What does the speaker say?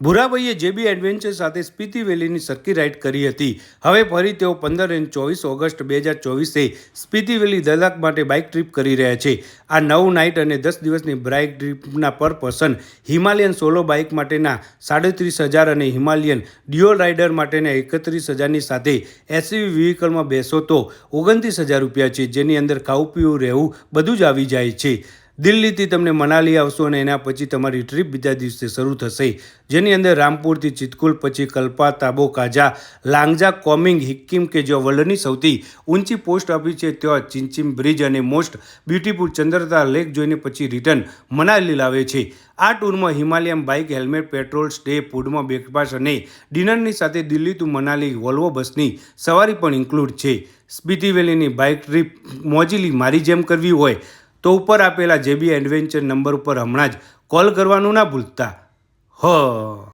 ભૂરાભાઈએ જેબી adventure સાથે સ્પીતિ વેલીની સરકી ride કરી હતી. હવે ફરી તેઓ પંદર અને ચોવીસ ઓગસ્ટ બે હજાર ચોવીસે સ્પીતિ વેલી લદ્દાખ માટે બાઇક ટ્રીપ કરી રહ્યા છે. આ નવ નાઇટ અને દસ દિવસની બાઇક ટ્રીપના પર પર્સન હિમાલયન સોલો બાઇક માટેના સાડત્રીસ હજાર અને હિમાલયન ડ્યુઅલ રાઇડર માટેના એકત્રીસ હજારની સાથે એસયુવી વ્હીકલમાં બેસો તો ઓગણત્રીસ હજાર રૂપિયા છે, જેની અંદર ખાવું પીવું રહેવું બધું જ આવી જાય છે. દિલ્હીથી તમને મનાલી આવશો અને એના પછી તમારી ટ્રીપ બીજા દિવસે શરૂ થશે. જેની અંદર રામપુરથી ચિતકુલ, પછી કલ્પા, તાબો, કાજા, લાંગજા, કોમિંગ, હિક્કિમ કે જે વર્લ્ડની સૌથી ઊંચી પોસ્ટ ઓફિસ છે ત્યાં ચિંચિમ બ્રિજ અને મોસ્ટ બ્યુટીફુલ ચંદ્રતા લેક જોઈને પછી રિટર્ન મનાલી લાવે છે. આ ટૂરમાં Himalayan bike, helmet, petrol, stay ફૂડમાં બ્રેકફાસ્ટ અને ડિનરની સાથે દિલ્હી ટુ મનાલી વોલ્વો બસની સવારી પણ ઇન્ક્લુડ છે. સ્પીતિ વેલીની બાઇક ટ્રીપ મોજીલી મારી જેમ કરવી હોય તો ઉપર આપેલા જેબી એડવેન્ચર નંબર ઉપર હમણાં જ કોલ કરવાનું ના ભૂલતા. હ.